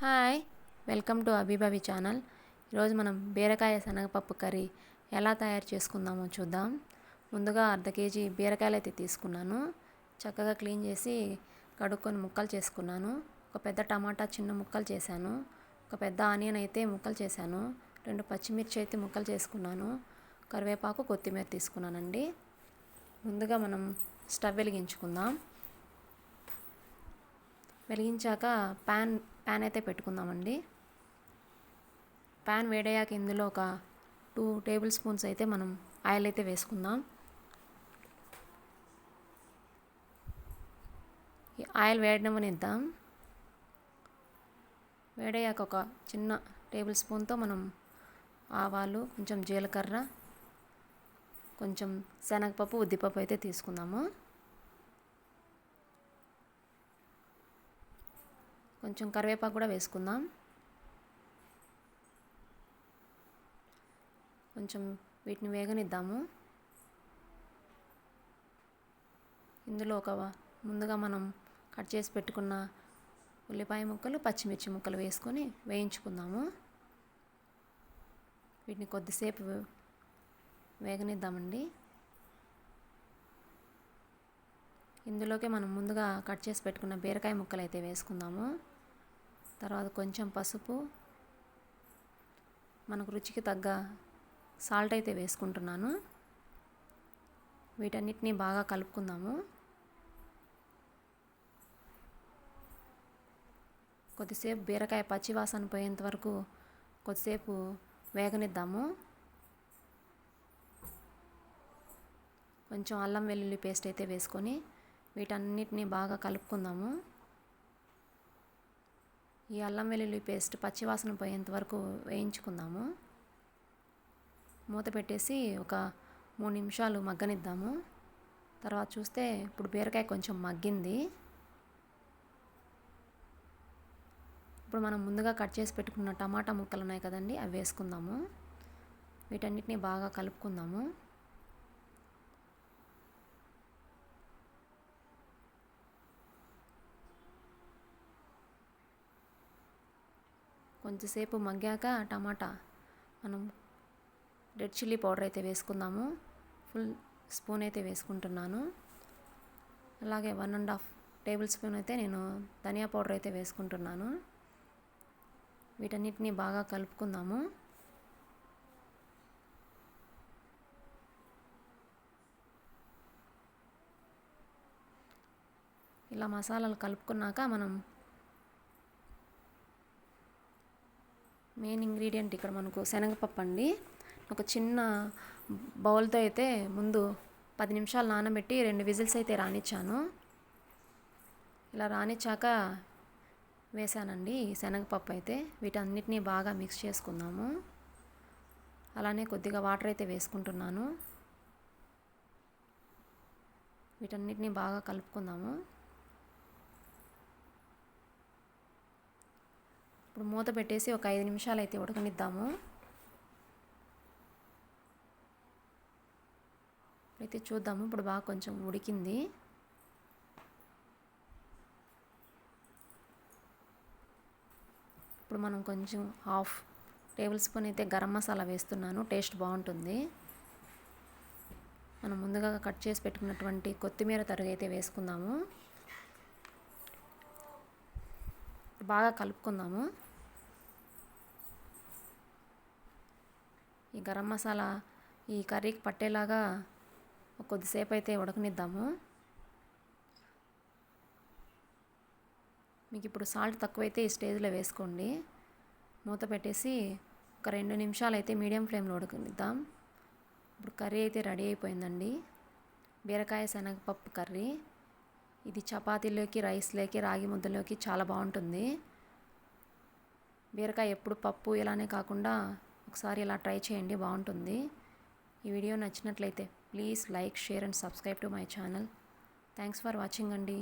Hi welcome to Abhibhavi channel. ఈరోజు మనం బీరకాయ శనగపప్పు కర్రీ ఎలా తయారు చేసుకుందామో చూద్దాం. ముందుగా అర్ధ కేజీ బీరకాయలు అయితే తీసుకున్నాను. చక్కగా క్లీన్ చేసి కడుక్కొని ముక్కలు చేసుకున్నాను. ఒక పెద్ద టమాటా చిన్న ముక్కలు చేశాను. ఒక పెద్ద ఆనియన్ అయితే ముక్కలు చేశాను. రెండు పచ్చిమిర్చి అయితే ముక్కలు చేసుకున్నాను. కరివేపాకు కొత్తిమీర తీసుకున్నానండి. ముందుగా మనం స్టవ్ వెలిగించుకుందాం. వెలిగించాక ప్యాన్ ప్యాన్ అయితే పెట్టుకుందామండి. ప్యాన్ వేడయ్యాక ఇందులో ఒక టూ టేబుల్ స్పూన్స్ అయితే మనం ఆయిల్ అయితే వేసుకుందాం. ఆయిల్ ఆయిల్ వేడనిద్దాం వేడయ్యాక ఒక చిన్న టేబుల్ స్పూన్తో మనం ఆవాలు కొంచెం జీలకర్ర కొంచెం శనగపప్పు ఉద్దిపప్పు అయితే తీసుకుందాము. కొంచెం కరివేపాకు కూడా వేసుకుందాం. కొంచెం వీటిని వేగనిద్దాము. ఇందులో ఒక ముందుగా మనం కట్ చేసి పెట్టుకున్న ఉల్లిపాయ ముక్కలు పచ్చిమిర్చి ముక్కలు వేసుకొని వేయించుకుందాము. వీటిని కొద్దిసేపు వేగనిద్దామండి. ఇందులోకి మనం ముందుగా కట్ చేసి పెట్టుకున్న బీరకాయ ముక్కలు అయితే వేసుకుందాము. తర్వాత కొంచెం పసుపు. మనకు రుచికి తగ్గ సాల్ట్ అయితే వేసుకుంటున్నాను. వీటన్నిటిని బాగా కలుపుకుందాము. కొద్దిసేపు బీరకాయ పచ్చివాసన పోయేంత వరకు కొద్దిసేపు వేగనిద్దాము. కొంచెం అల్లం వెల్లుల్లి పేస్ట్ అయితే వేసుకొని వీటన్నిటిని బాగా కలుపుకుందాము. ఈ అల్లం వెల్లుల్లి పేస్ట్ పచ్చివాసన పోయేంత వరకు వేయించుకుందాము. మూత పెట్టేసి ఒక మూడు నిమిషాలు మగ్గనిద్దాము. తర్వాత చూస్తే ఇప్పుడు బీరకాయ కొంచెం మగ్గింది. ఇప్పుడు మనం ముందుగా కట్ చేసి పెట్టుకున్న టమాటా ముక్కలు ఉన్నాయి కదండి అవి వేసుకుందాము. వీటన్నిటిని బాగా కలుపుకుందాము. కొంచెంసేపు మగ్గాక టమాటా మనం రెడ్ చిల్లీ పౌడర్ అయితే వేసుకుందాము. ఫుల్ స్పూన్ అయితే వేసుకుంటున్నాను. అలాగే one and half table spoon అయితే నేను ధనియా పౌడర్ అయితే వేసుకుంటున్నాను. వీటన్నిటిని బాగా కలుపుకుందాము. ఇలా మసాలాలు కలుపుకున్నాక మనం మెయిన్ ఇంగ్రీడియంట్ ఇక్కడ మనకు శనగపప్పు అండి. ఒక చిన్న బౌల్తో అయితే ముందు పది నిమిషాలు నానబెట్టి రెండు విజిల్స్ అయితే రానిచ్చాను. ఇలా రానిచ్చాక వేసానండి ఈ శనగపప్పు అయితే. వీటన్నిటిని బాగా మిక్స్ చేసుకుందాము. అలానే కొద్దిగా వాటర్ అయితే వేసుకుంటున్నాను. వీటన్నిటిని బాగా కలుపుకుందాము. ఇప్పుడు మూత పెట్టేసి ఒక ఐదు నిమిషాలు అయితే ఉడకనిద్దాము. అయితే చూద్దాము ఇప్పుడు బాగా కొంచెం ఉడికింది. ఇప్పుడు మనం కొంచెం హాఫ్ టేబుల్ స్పూన్ అయితే గరం మసాలా వేస్తున్నాను టేస్ట్ బాగుంటుంది. మనం ముందుగా కట్ చేసి పెట్టుకున్నటువంటి కొత్తిమీర తరుగు అయితే వేసుకుందాము. బాగా కలుపుకుందాము. ఈ గరం మసాలా ఈ కర్రీకి పట్టేలాగా కొద్దిసేపు అయితే ఉడకనిద్దాము. మీకు ఇప్పుడు సాల్ట్ తక్కువైతే ఈ స్టేజ్లో వేసుకోండి. మూత పెట్టేసి ఒక రెండు నిమిషాలు అయితే మీడియం ఫ్లేమ్లో ఉడకనిద్దాం. ఇప్పుడు కర్రీ అయితే రెడీ అయిపోయిందండి. బీరకాయ శనగపప్పు కర్రీ. ఇది చపాతీలోకి రైస్లోకి రాగి ముద్దలోకి చాలా బాగుంటుంది. బీరకాయ ఎప్పుడు పప్పు ఇలానే కాకుండా ఒకసారి ఇలా ట్రై చేయండి బాగుంటుంది. ఈ వీడియో నచ్చినట్లయితే please like share and subscribe to my channel. Thanks for watching అండి.